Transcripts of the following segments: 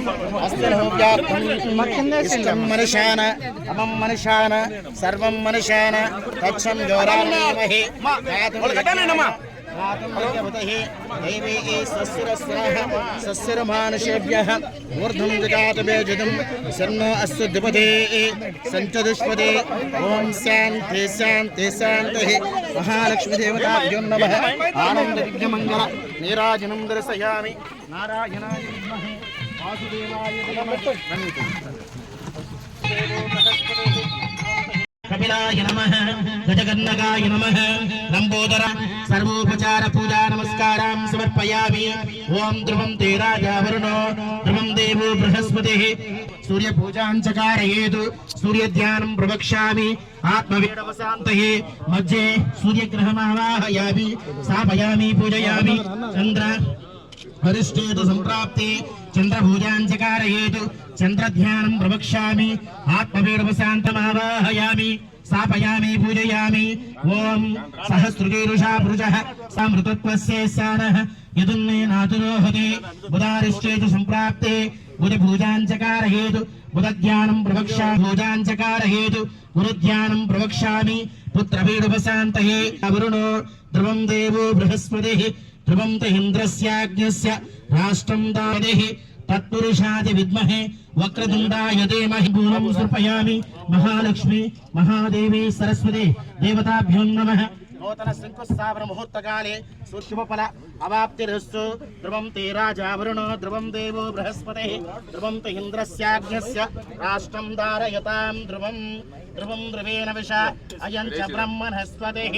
अस्य लोक्यार्थम् इष्टं मनुष्यान अमं मनुष्यान सर्वं मनुष्यान तच्छं योरामहे दैवे स्वस्तिरस्रः स्वस्तिरमानुषेभ्यः ऊर्ध्वं विजातवेजितं शर्णो अस्तु द्विपदे सञ्चदुष्पदे ॐ शान्ति शान्ति शान्तिः महालक्ष्मीदेवताभ्यो नमः आनन्दविघ्नमङ्गल नीराजनं दर्शयामि नारायणाय विद्महे कपिलाय नमः। गजगन्नकाय नमः। लम्बोदर सर्वोपचार पूजा नमस्कारां समर्पयामि। ॐ ध्रुवं ते राजा वरुणो। ध्रुवं देवो बृहस्पतिः। सूर्यपूजां चकारयेत् सूर्यध्यानं प्रवक्ष्यामि। आत्मवेदवसान्तये मध्ये सूर्यग्रहमावाहयामि। स्थापयामि, पूजयामि। चंद्र వరిష్ఠేత సంప్రాప్తి. చంద్రభూజాంచకారయేతు చంద్రధ్యానం ప్రవక్ష్యామి. ఆత్మవీరవశాంతమావాహయామి స్థాపయామి పూజయామి. ఓం సహస్రుగీరుషా భృజః సమృతత్వస్యేశానః యదున్నేనాతురోహతి బుధారిష్ఠేతు సంప్రాప్తే. బుధ పూజాంచకారయేతు బుధధ్యానం ప్రవక్షా పూజాంచకారయేతు గురుధ్యానం ప్రవక్ష్యామి. పుత్రవీరుపశాంతయే అవరుణో ధ్రువం దేవో బృహస్పతి. ध्रुवं तु इन्द्रस्याज्ञस्य राष्ट्रं दादेहि तत्पुरुषादि विद्महे वक्रतुण्डाय धीमहि भुवनं समर्पयामि। महालक्ष्मी महादेवी सरस्वती देवताभ्यो नमः। नूतन शृङ्कुस्थापन मुहूर्तकाले सूक्ष्मफल अवाप्तिरस्तु ध्रुवं ते राजा वरुण ध्रुवं देव बृहस्पति। ध्रुवं तु इन्द्रस्याज्ञस्य राष्ट्रं धारयतां ध्रुवं। ध्रुवं ध्रुवेण विश अयं च ब्रह्मणस्पतिः।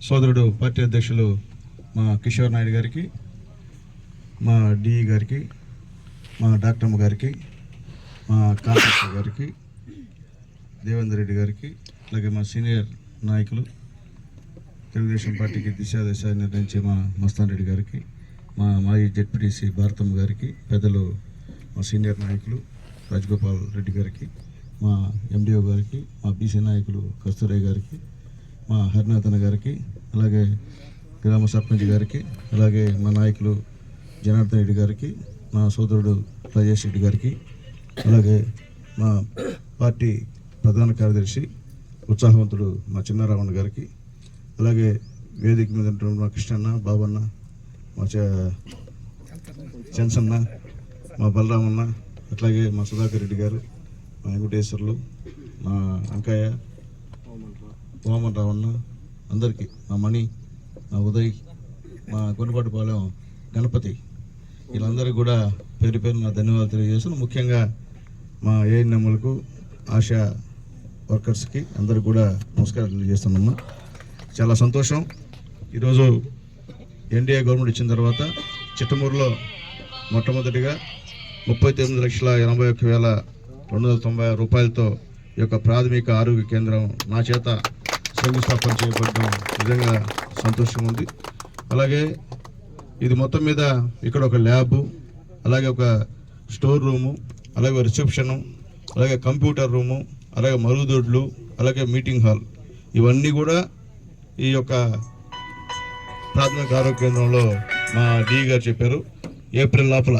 సోదరుడు పార్టీ అధ్యక్షులు మా కిషోర్ నాయుడు గారికి మా డిఈ గారికి మా డాక్టర్మ్మ గారికి మా కాంట్రాక్టర్ గారికి దేవేందర్ రెడ్డి గారికి అలాగే మా సీనియర్ నాయకులు తెలుగుదేశం పార్టీకి దిశాదిశ నిర్ణయించే మా మస్తాన్ రెడ్డి గారికి మా మాజీ జెడ్పీటీసీ భారతమ్మ గారికి పెద్దలు మా సీనియర్ నాయకులు రాజగోపాల్ రెడ్డి గారికి మా ఎండిఓ గారికి మా బీసీ నాయకులు కస్తూరయ్య గారికి మా హరినాథన్ గారికి అలాగే గ్రామ సర్పంచ్ గారికి అలాగే మా నాయకులు జనార్దన్ రెడ్డి గారికి మా సోదరుడు రాజేష్ రెడ్డి గారికి అలాగే మా పార్టీ ప్రధాన కార్యదర్శి ఉత్సాహవంతుడు మా చిన్నారావణ గారికి అలాగే వేదిక మీద ఉంటున్న మా కృష్ణన్న బాబన్న మా చ- చెన్సన్న మా బలరామన్న అట్లాగే మా సుధాకర్ రెడ్డి గారు మా వెంకటేశ్వర్లు మా అంకయ్య వామన్ రావన్న అందరికీ మా మణి మా ఉదయ్ మా గుండపాటిపాలెం గణపతి వీళ్ళందరికీ కూడా పేరు పేరు నా ధన్యవాదాలు తెలియజేస్తున్నాను. ముఖ్యంగా మా ఏఎన్ఎంలకు ఆశా వర్కర్స్కి అందరికి కూడా నమస్కారాలు తెలియజేస్తున్నాను. చాలా సంతోషం. ఈరోజు ఎన్డీఏ గవర్నమెంట్ ఇచ్చిన తర్వాత చిట్టమూరులో మొట్టమొదటిగా ముప్పై తొమ్మిది లక్షల ఎనభై ఒక్క వేల రెండు వందల తొంభై ఆరు రూపాయలతో ఈ యొక్క ప్రాథమిక ఆరోగ్య కేంద్రం నా చేత శంకుస్థాపన చేయబడడం నిజంగా సంతోషంగా ఉంది. అలాగే ఇది మొత్తం మీద ఇక్కడ ఒక ల్యాబ్ అలాగే ఒక స్టోర్ రూము అలాగే రిసెప్షను అలాగే కంప్యూటర్ రూము అలాగే మరుగుదొడ్లు అలాగే మీటింగ్ హాల్. ఇవన్నీ కూడా ఈ యొక్క ప్రాథమిక ఆరోగ్య కేంద్రంలో మా డి గారు చెప్పారు. ఏప్రిల్ లోపల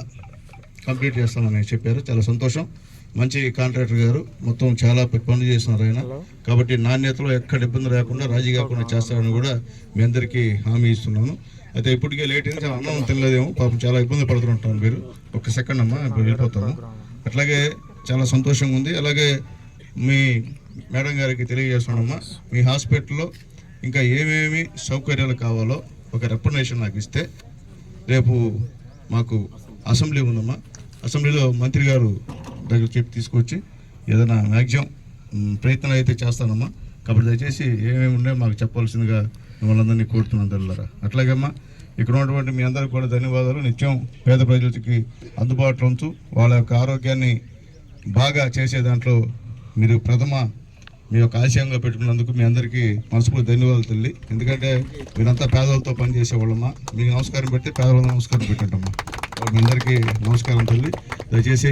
కంప్లీట్ చేస్తామని చెప్పారు. చాలా సంతోషం. మంచి కాంట్రాక్టర్ గారు. మొత్తం చాలా పనులు చేస్తున్నారు ఆయన. కాబట్టి నాణ్యతలో ఎక్కడ ఇబ్బంది లేకుండా రాజీ కాకుండా చేస్తారని కూడా మీ అందరికీ హామీ ఇస్తున్నాను. అయితే ఇప్పటికే లేట్ అయింది. అన్నం తినలేదేమో. పాపం చాలా ఇబ్బంది పడుతుంటాను మీరు. ఒక సెకండ్ అమ్మా ఇప్పుడు వెళ్ళిపోతాము. అట్లాగే చాలా సంతోషంగా ఉంది. అలాగే మీ మేడం గారికి తెలియజేస్తున్నామ్మా మీ హాస్పిటల్లో ఇంకా ఏమేమి సౌకర్యాలు కావాలో ఒక రికమెండేషన్ నాకు ఇస్తే రేపు మాకు అసెంబ్లీ ఉందమ్మా. అసెంబ్లీలో మంత్రి గారు దగ్గర చెప్పి తీసుకొచ్చి ఏదైనా మ్యాక్సిమం ప్రయత్నాలు ప్రయత్నం అయితే చేస్తానమ్మా. కాబట్టి దయచేసి ఏమేమి ఉన్నాయో మాకు చెప్పాల్సిందిగా మిమ్మల్ని అందరినీ కోరుతున్నాను తెల్లరా అట్లాగేమ్మా ఇక్కడ ఉన్నటువంటి మీ అందరికి కూడా ధన్యవాదాలు. నిత్యం పేద ప్రజలకి అందుబాటులో ఉంచు వాళ్ళ యొక్క ఆరోగ్యాన్ని బాగా చేసే దాంట్లో మీరు ప్రథమ మీ యొక్క ఆశయంగా పెట్టుకున్నందుకు మీ అందరికీ మనస్ఫూర్తి ధన్యవాదాలు తల్లి. ఎందుకంటే మీరంతా పేదలతో పనిచేసేవాళ్ళమ్మా. మీకు నమస్కారం పెడితే పేదవాళ్ళ నమస్కారం పెట్టండమ్మా. మీ అందరికీ నమస్కారం తల్లి. దయచేసి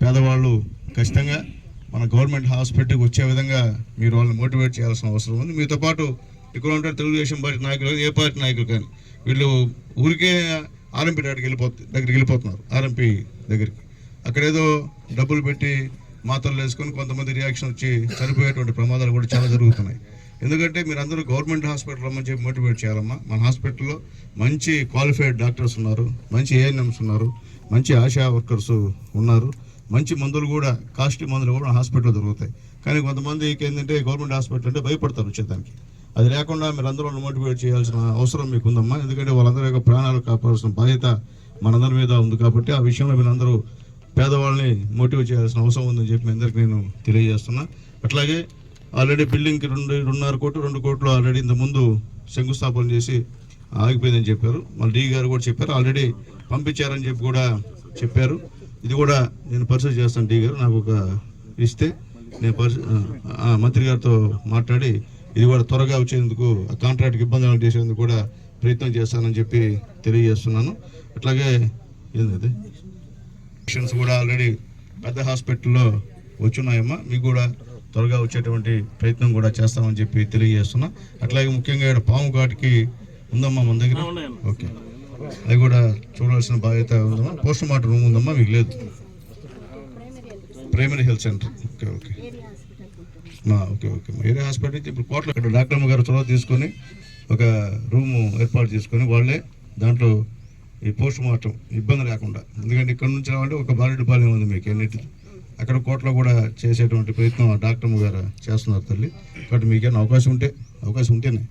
పేదవాళ్ళు ఖచ్చితంగా మన గవర్నమెంట్ హాస్పిటల్కి వచ్చే విధంగా మీరు వాళ్ళని మోటివేట్ చేయాల్సిన అవసరం ఉంది. మీతో పాటు ఇక్కడ ఉంటారు తెలుగుదేశం పార్టీ నాయకులు కానీ, ఏ పార్టీ నాయకులు కానీ వీళ్ళు ఊరికే ఆర్ఎంపీ దగ్గరికి వెళ్ళిపోతు దగ్గరికి వెళ్ళిపోతున్నారు ఆర్ఎంపీ దగ్గరికి. అక్కడ ఏదో డబ్బులు పెట్టి మాత్రలు వేసుకొని కొంతమంది రియాక్షన్ వచ్చి చనిపోయేటువంటి ప్రమాదాలు కూడా చాలా జరుగుతున్నాయి. ఎందుకంటే మీరు అందరూ గవర్నమెంట్ హాస్పిటల్ రమ్మని చెప్పి మోటివేట్ చేయాలమ్మా. మన హాస్పిటల్లో మంచి క్వాలిఫైడ్ డాక్టర్స్ ఉన్నారు మంచి ఏఎన్ఎంస్ ఉన్నారు మంచి ఆశా వర్కర్స్ ఉన్నారు. మంచి మందులు కూడా కాస్ట్లీ మందులు కూడా హాస్పిటల్లో దొరుకుతాయి. కానీ కొంతమందికి ఏంటంటే గవర్నమెంట్ హాస్పిటల్ అంటే భయపడతారు వచ్చేదానికి. అది లేకుండా మీరు అందరూ మోటివేట్ చేయాల్సిన అవసరం మీకు ఉందమ్మా ఎందుకంటే వాళ్ళందరి యొక్క ప్రాణాలు కాపాడాల్సిన బాధ్యత మనందరి మీద ఉంది కాబట్టి ఆ విషయంలో మీరు అందరూ పేదవాళ్ళని మోటివేట్ చేయాల్సిన అవసరం ఉందని చెప్పి మీ నేను తెలియజేస్తున్నా. అట్లాగే ఆల్రెడీ బిల్డింగ్కి రెండు రెండున్నర కోట్లు రెండు కోట్లు ఆల్రెడీ ఇంత ముందు శంకుస్థాపన చేసి ఆగిపోయిందని చెప్పారు. మళ్ళీ డీ గారు కూడా చెప్పారు. ఆల్రెడీ పంపించారని చెప్పి కూడా చెప్పారు. ఇది కూడా నేను పరిశీలి చేస్తాను డీ గారు. నాకు ఒక ఇస్తే నేను పరిశీ ఆ, మంత్రి గారితో మాట్లాడి ఇది కూడా త్వరగా వచ్చేందుకు ఆ కాంట్రాక్ట్కి ఇబ్బందులు చేసేందుకు కూడా ప్రయత్నం చేస్తానని చెప్పి తెలియజేస్తున్నాను. అట్లాగే ఏంది పేషెంట్స్ కూడా ఆల్రెడీ పెద్ద హాస్పిటల్లో వచ్చున్నాయమ్మా. మీకు కూడా త్వరగా వచ్చేటువంటి ప్రయత్నం కూడా చేస్తామని చెప్పి తెలియజేస్తున్నా. అట్లాగే ముఖ్యంగా ఇక్కడ పాము ఘాట్కి ఉందమ్మా మన దగ్గర? ఓకే. అది కూడా చూడాల్సిన బాధ్యత ఉందమ్మా. పోస్ట్ మార్టం రూమ్ ఉందమ్మా మీకు లేదు. Primary health centre. Okay okay. మా ఓకే ఓకే. వేరే హాస్పిటల్ నుంచి ఇప్పుడు కోట్ల ఇక్కడ డాక్టర్ అమ్మ గారు చొరవ తీసుకొని ఒక రూము ఏర్పాటు చేసుకొని వాళ్ళే దాంట్లో ఈ పోస్ట్ మార్టం ఇబ్బంది లేకుండా. ఎందుకంటే ఇక్కడ నుంచి రావాలంటే ఒక బాలుడి పాలెం ఉంది మీకు ఎన్నిటి అక్కడ కోర్టులో కూడా చేసేటువంటి ప్రయత్నం డాక్టర్ అమ్మ గారు చేస్తున్నారు తల్లి. కాబట్టి మీకేమైనా అవకాశం ఉంటే అవకాశం ఉంటేనే.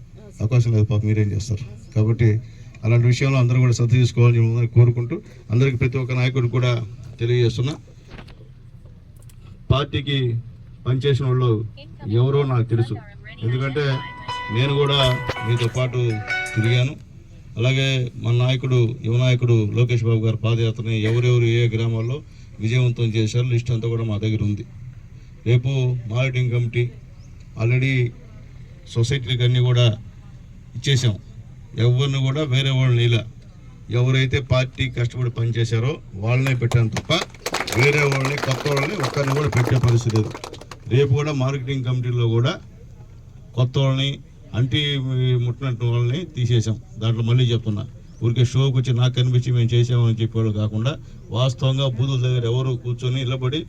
అవకాశం లేదు పాప మీరేం చేస్తారు. కాబట్టి అలాంటి విషయంలో అందరూ కూడా శ్రద్ధ తీసుకోవాలని మిమ్మల్ని కోరుకుంటూ అందరికీ ప్రతి ఒక్క నాయకుడు కూడా తెలియజేస్తున్నా. పార్టీకి పనిచేసిన వాళ్ళు ఎవరో నాకు తెలుసు. ఎందుకంటే నేను కూడా మీతో పాటు తిరిగాను. అలాగే మన నాయకుడు యువ నాయకుడు లోకేష్ బాబు గారి పాదయాత్రని ఎవరెవరు ఏ గ్రామాల్లో విజయవంతం చేశారు. లిస్ట్ అంతా కూడా మా దగ్గర ఉంది. రేపు మానిటరింగ్ కమిటీ ఆల్రెడీ సొసైటీలకు అన్నీ కూడా ఇచ్చేసాం. ఎవరిని కూడా వేరే వాళ్ళని ఇలా ఎవరైతే పార్టీ కష్టపడి పనిచేశారో వాళ్ళనే పెట్టాను తప్ప వేరే వాళ్ళని కొత్త వాళ్ళని ఒక్కరిని కూడా పెట్టే పరిస్థితి లేదు. రేపు కూడా మార్కెటింగ్ కమిటీలో కూడా కొత్త వాళ్ళని అంటి ముట్టినట్టు వాళ్ళని తీసేసాం. దాంట్లో మళ్ళీ చెప్తున్నా. ఊరికే షోకి వచ్చి నాకు కనిపించి మేము చేసామని చెప్పేవాళ్ళు కాకుండా వాస్తవంగా బూతుల దగ్గర ఎవరు కూర్చొని నిలబడి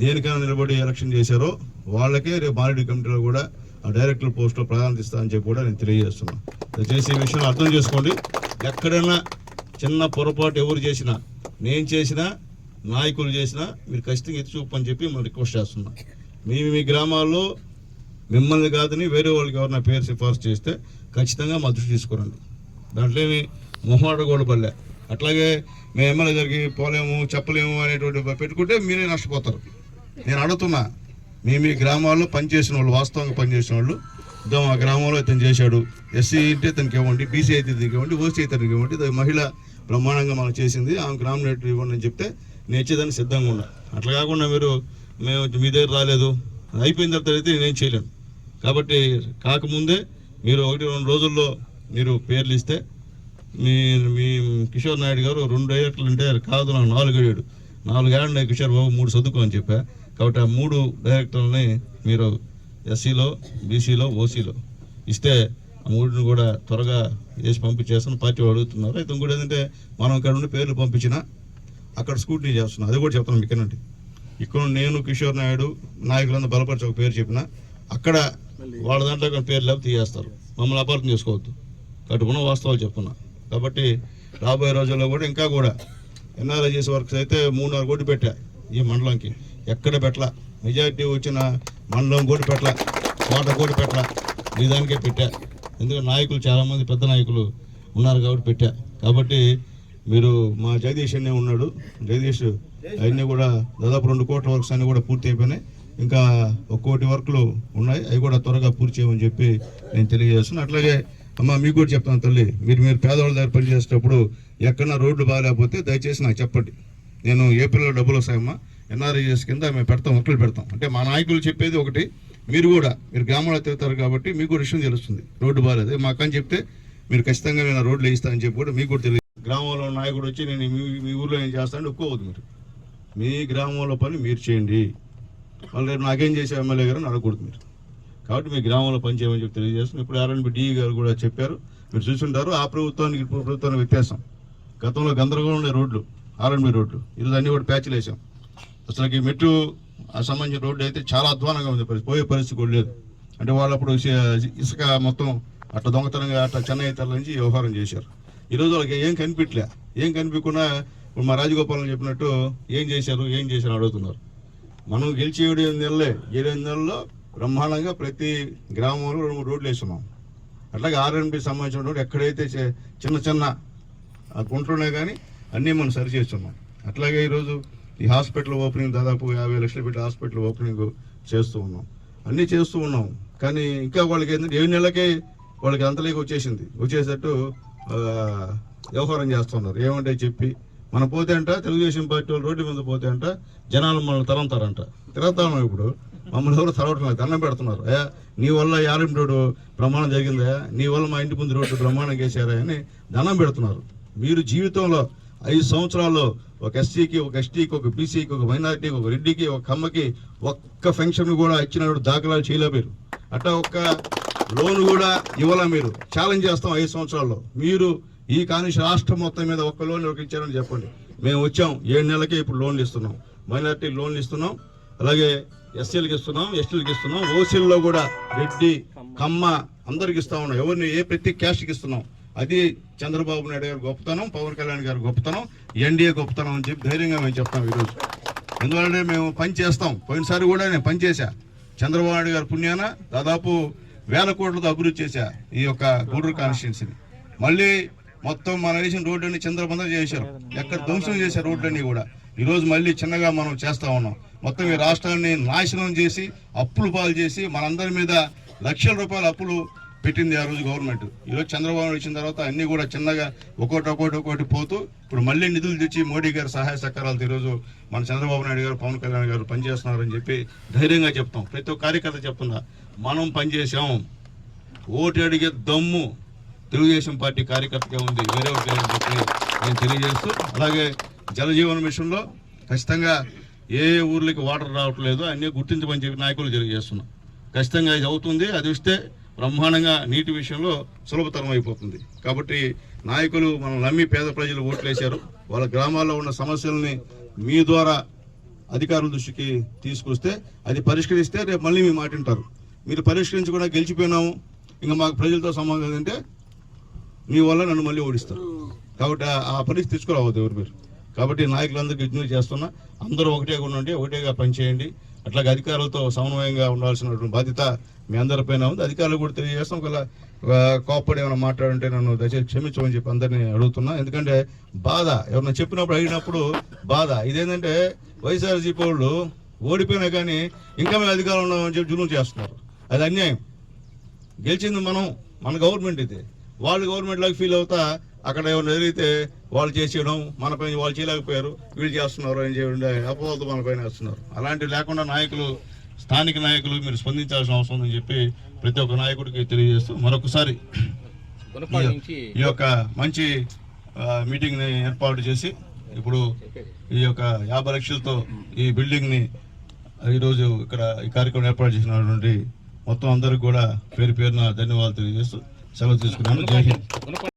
దేనికైనా నిలబడి ఎలక్షన్ చేశారో వాళ్ళకే రేపు మార్కెటింగ్ కమిటీలో కూడా ఆ డైరెక్టర్ పోస్ట్లో ప్రాధాన్యత ఇస్తా అని చెప్పి కూడా నేను తెలియజేస్తున్నాను. దయచేసి ఈ విషయం అర్థం చేసుకోండి. ఎక్కడైనా చిన్న పొరపాటు ఎవరు చేసినా నేను చేసినా నాయకులు చేసినా మీరు ఖచ్చితంగా ఎత్తి చూపని చెప్పి మనం రిక్వెస్ట్ చేస్తున్నాం. మీ మీ గ్రామాల్లో మిమ్మల్ని కాదని వేరే వాళ్ళకి ఎవరైనా పేరు సిఫార్సు చేస్తే ఖచ్చితంగా మా దృష్టి తీసుకురండి. దాంట్లో మొహమాట కూడా అట్లాగే మేము ఎమ్మెల్యే గారికి పోలేము చెప్పలేము అనేటువంటి పెట్టుకుంటే మీరే నష్టపోతారు. నేను అడుగుతున్నా మీ మీ గ్రామాల్లో పనిచేసిన వాళ్ళు వాస్తవంగా పనిచేసిన వాళ్ళు ఇద్దాం ఆ గ్రామంలో ఇతను చేశాడు. ఎస్సీ అయితే ఇతనికి ఇవ్వండి బీసీ అయితే ఇతనికి ఇవ్వండి ఓసీ అయితే ఇతనికి ఇవ్వండి మహిళ బ్రహ్మాండంగా మనం చేసింది ఆమె నామినేటర్ ఇవ్వండి అని చెప్తే నేను ఇచ్చేదాన్ని సిద్ధంగా ఉన్నా. అట్లా కాకుండా మీరు మేము మీ దగ్గర రాలేదు. అయిపోయిన తర్వాత అయితే నేనేం చేయలేను. కాబట్టి కాకముందే మీరు ఒకటి రెండు రోజుల్లో మీరు పేర్లు ఇస్తే మీ మీ కిషోర్ నాయుడు గారు రెండు డైరెక్టర్లు అంటే కాదు నాకు నాలుగు ఏడు నాలుగు ఏళ్ళు కిషోర్ బాబు మూడు చదువుకో అని చెప్పా. కాబట్టి ఆ మూడు డైరెక్టర్లని మీరు ఎస్సీలో బీసీలో ఓసీలో ఇస్తే ఆ మూడుని కూడా త్వరగా వేసి పంపించేస్తాను. పార్టీ వాళ్ళు అడుగుతున్నారు. అయితే ఇంకోటి ఏంటంటే మనం ఇక్కడ నుండి పేర్లు పంపించినా అక్కడ స్కూటీ చేస్తున్నాం. అది కూడా చెప్తాను మీకేనండి ఇక్కడ నేను కిషోర్ నాయుడు నాయకులందరూ బలపరిచి ఒక పేరు చెప్పిన అక్కడ వాళ్ళ దాంట్లో పేరు లేకపోతే తీయేస్తారు మమ్మల్ని అపార్థం చేసుకోవద్దు. కట్టుకున్న వాస్తవాలు చెప్తున్నా కాబట్టి రాబోయే రోజుల్లో కూడా ఇంకా కూడా ఎన్ఆర్ఐజీస్ వర్క్స్ అయితే మూడున్నర కోటి పెట్టా ఈ మండలంకి. ఎక్కడ పెట్టలా? మెజారిటీ వచ్చిన మండలం కోటి పెట్టలా. కోట కోటి పెట్టలా. నిజానికే పెట్టా. ఎందుకంటే నాయకులు చాలామంది పెద్ద నాయకులు ఉన్నారు కాబట్టి పెట్టా. కాబట్టి మీరు మా జగదీష్ అనే ఉన్నాడు. జగదీష్ అవన్నీ కూడా దాదాపు రెండు కోట్ల వర్క్స్ అన్నీ కూడా పూర్తి అయిపోయినాయి. ఇంకా ఒక కోటి వర్క్లు ఉన్నాయి. అవి కూడా త్వరగా పూర్తి చేయమని చెప్పి నేను తెలియజేస్తున్నాను అట్లాగే అమ్మ మీకు కూడా చెప్తాను తల్లి. మీరు మీరు పేదవాళ్ళ దగ్గర పనిచేసేటప్పుడు ఎక్కడన్నా రోడ్లు బాగాలేకపోతే దయచేసి నాకు చెప్పండి. నేను ఏప్రిల్లో డబ్బులు వస్తాయమ్మా. ఎన్ఆర్ఐఎస్ కింద మేము పెడతాం ఒకళ్ళు పెడతాం. అంటే మా నాయకులు చెప్పేది ఒకటి. మీరు కూడా మీరు గ్రామంలో తిరుగుతారు కాబట్టి మీకు కూడా విషయం తెలుస్తుంది. రోడ్డు బాగాలేదు. మాకని చెప్తే మీరు ఖచ్చితంగా నేను రోడ్లు వేయిస్తానని చెప్పి కూడా మీకు కూడా తెలియదు. గ్రామంలో నాయకుడు వచ్చి నేను మీ- మీ ఊర్లో ఏం చేస్తాను ఒప్పుకోవద్దు మీరు. మీ గ్రామంలో పని మీరు చేయండి. వాళ్ళు రేపు నాకేం చేసే ఎమ్మెల్యే గారు అడగకూడదు మీరు. కాబట్టి మీ గ్రామంలో పనిచేయమని చెప్పి తెలియజేస్తున్నాం. ఇప్పుడు ఆర్ఎన్బి డిఈ గారు కూడా చెప్పారు. మీరు చూసుంటారు. ఆ ప్రభుత్వానికి ఇప్పుడు ప్రభుత్వానికి వ్యత్యాసం. గతంలో గందరగోళం ఉండే రోడ్లు ఆర్ఎన్బి రోడ్లు. ఈరోజు అన్ని కూడా ప్యాచ్లు వేసాం అసలు మెట్రో ఆ సంబంధించిన రోడ్డు అయితే చాలా అధ్వానంగా ఉంది. పరిస్థితి పోయే పరిస్థితి కూడా లేదు. అంటే వాళ్ళు అప్పుడు ఇసుక మొత్తం అట్లా దొంగతనంగా అట్లా చెన్నై తరలి నుంచి వ్యవహారం చేశారు. ఈరోజు వాళ్ళకి ఏం కనిపించలే. ఏం కనిపించకుండా ఇప్పుడు మా రాజగోపాల్ చెప్పినట్టు ఏం చేశారు ఏం చేశారు అడుగుతున్నారు. మనం గెలిచి ఏడు ఎనిమిది నెలలే. ఏడు ఎనిమిది నెలల్లో బ్రహ్మాండంగా ప్రతి గ్రామంలో రెండు మూడు రోడ్లు వేస్తున్నాం. అట్లాగే ఆర్ఎన్బి సంబంధించిన ఎక్కడైతే చే- చిన్న చిన్న ఆ గుంటలున్నాయి కానీ అన్నీ మనం సరి చేస్తున్నాం. అట్లాగే ఈరోజు ఈ హాస్పిటల్ ఓపెనింగ్ దాదాపు యాభై లక్షలు పెట్టి హాస్పిటల్ ఓపెనింగ్ చేస్తూ ఉన్నాం. అన్నీ చేస్తూ ఉన్నాం. కానీ ఇంకా వాళ్ళకి ఏంటంటే ఏడు నెలలకే వాళ్ళకి అంతలేకి వచ్చేసింది. వచ్చేసట్టు వ్యవహారం చేస్తున్నారు ఏమంటే చెప్పి మనం పోతే అంట తెలుగుదేశం పార్టీ వాళ్ళు రోడ్డు మీద పోతే అంట జనాలు మనల్ని తరంతారంట తిరుగుతా ఇప్పుడు. మమ్మల్ని ఎవరు తరవటం లేదు దండం పెడుతున్నారు. అయ్యా నీ వల్ల యారం రోడ్డు ప్రమాణం జరిగిందా నీ వల్ల మా ఇంటి ముందు రోడ్డు ప్రమాణం చేశారా అని దండం పెడుతున్నారు. మీరు జీవితంలో ఐదు సంవత్సరాల్లో ఒక ఎస్సీకి ఒక ఎస్టీకి ఒక బీసీకి ఒక మైనారిటీకి ఒక రెడ్డికి ఒక కమ్మకి ఒక్క ఫంక్షన్ కూడా ఇచ్చిన దాఖలాలు చేయలే మీరు. అట్లా ఒక్క లోన్ కూడా ఇవ్వాలా మీరు. ఛాలెంజ్ చేస్తాం ఐదు సంవత్సరాల్లో. మీరు ఈ కానీ రాష్ట్రం మొత్తం మీద ఒక్క లోన్ ఇచ్చారని చెప్పండి. మేము వచ్చాం ఏడు నెలలకే ఇప్పుడు లోన్లు ఇస్తున్నాం. మైనారిటీ లోన్లు ఇస్తున్నాం. అలాగే ఎస్సీలకి ఇస్తున్నాం ఎస్టీలకి ఇస్తున్నాం ఓసీల్లో కూడా రెడ్డి కమ్మ. అందరికి ఇస్తా ఉన్నాం. ఎవరిని ఏ ప్రతి క్యాస్ట్కి ఇస్తున్నాం? అది చంద్రబాబు నాయుడు గారు గొప్పతనం పవన్ కళ్యాణ్ గారు గొప్పతనం ఎన్డీఏ గొప్పతనం అని చెప్పి ధైర్యంగా మేము చెప్తాం ఈరోజు. ఎందువలంటే మేము పని చేస్తాం. పోయినసారి కూడా నేను పని చేశా. చంద్రబాబు నాయుడు గారి పుణ్యాన దాదాపు వేల కోట్లతో అభివృద్ధి చేశా ఈ యొక్క గూడూరు కాన్స్టిట్యున్సీని. మళ్ళీ మొత్తం మన వేసిన రోడ్లన్నీ చంద్రబంధం చేశారు. ఎక్కడ ధ్వంసం చేశారు రోడ్లన్నీ కూడా. ఈ రోజు మళ్ళీ చిన్నగా మనం చేస్తా ఉన్నాం. మొత్తం ఈ రాష్ట్రాన్ని నాశనం చేసి అప్పులు పాలు చేసి మనందరి మీద లక్షల రూపాయల అప్పులు పెట్టింది ఆ రోజు గవర్నమెంట్. ఈరోజు చంద్రబాబు వచ్చిన తర్వాత అన్ని కూడా చిన్నగా ఒక్కోటి ఒక్కోటి ఒక్కోటి పోతూ ఇప్పుడు మళ్ళీ నిధులు తెచ్చి మోడీ గారి సహాయ సహకారాలతో ఈరోజు మన చంద్రబాబు నాయుడు గారు పవన్ కళ్యాణ్ గారు పనిచేస్తున్నారని చెప్పి ధైర్యంగా చెప్తాం. ప్రతి ఒక్క కార్యకర్త చెప్తుందా? మనం పనిచేసాం ఓటు అడిగే దమ్ము తెలుగుదేశం పార్టీ కార్యకర్తగా ఉంది. వేరే ఒకటి చెప్పి నేను తెలియజేస్తూ అలాగే జలజీవన మిషన్లో ఖచ్చితంగా ఏ ఊర్లకి వాటర్ రావట్లేదు అన్నీ గుర్తించమని చెప్పి నాయకులు తెలియజేస్తున్నాం ఖచ్చితంగా ఇది అవుతుంది. అది వస్తే బ్రహ్మాండంగా నీటి విషయంలో సులభతరం అయిపోతుంది. కాబట్టి నాయకులు మనం నమ్మి పేద ప్రజలు ఓట్లేశారు. వాళ్ళ గ్రామాల్లో ఉన్న సమస్యల్ని మీ ద్వారా అధికారుల దృష్టికి తీసుకొస్తే అది పరిష్కరిస్తే రేపు మళ్ళీ మీ మాటింటారు మీరు మీరు పరిష్కరించకుండా గెలిచిపోయినాము. ఇంకా మాకు ప్రజలతో సంబంధం ఏంటంటే మీ వల్ల నన్ను మళ్ళీ ఓడిస్తారు. కాబట్టి ఆ- ఆ పరిస్థితి తీసుకురావద్దు ఎవరు మీరు కాబట్టి నాయకులందరికీ విజ్ఞప్తి చేస్తున్నా అందరూ ఒకటే ఉండండి ఒకటేగా పనిచేయండి. అట్లాగే అధికారులతో సమన్వయంగా ఉండాల్సినటువంటి బాధ్యత మీ అందరిపైన ఉంది. అధికారులు కూడా తెలియజేస్తాం. ఒకవేళ కోప్పడి ఏమైనా మాట్లాడుంటే నన్ను దయచేసి క్షమించమని చెప్పి అందరినీ అడుగుతున్నా. ఎందుకంటే బాధ ఎవరైనా చెప్పినప్పుడు అడిగినప్పుడు బాధ. ఇదేంటంటే వైఎస్ఆర్సీపీ వాళ్ళు ఓడిపోయినా కానీ ఇంకా మేము అధికారం ఉన్నామని చెప్పి జులుం చేస్తున్నారు. అది అన్యాయం. గెలిచింది మనం మన గవర్నమెంట్ ఇది. వాళ్ళు గవర్నమెంట్ లాగా ఫీల్ అవుతా అక్కడ ఏమైనా జరిగితే వాళ్ళు చేసేయడం మన పైన వాళ్ళు చేయలేకపోయారు వీళ్ళు చేస్తున్నారు చెప్పి అపోవద్దు మన పైన వేస్తున్నారు. అలాంటివి లేకుండా నాయకులు స్థానిక నాయకులు మీరు స్పందించాల్సిన అవసరం ఉందని చెప్పి ప్రతి ఒక్క నాయకుడికి తెలియజేస్తూ మరొకసారి ఈ- యొక్క మంచి ఆ, మీటింగ్ని ఏర్పాటు చేసి ఇప్పుడు ఈ యొక్క యాభై లక్షలతో ఈ బిల్డింగ్ని ఈరోజు ఇక్కడ ఈ కార్యక్రమం ఏర్పాటు చేసినటువంటి మొత్తం అందరికి కూడా పేరు పేరున ధన్యవాదాలు తెలియజేస్తూ సెలవు తీసుకున్నాను. జై హింద్.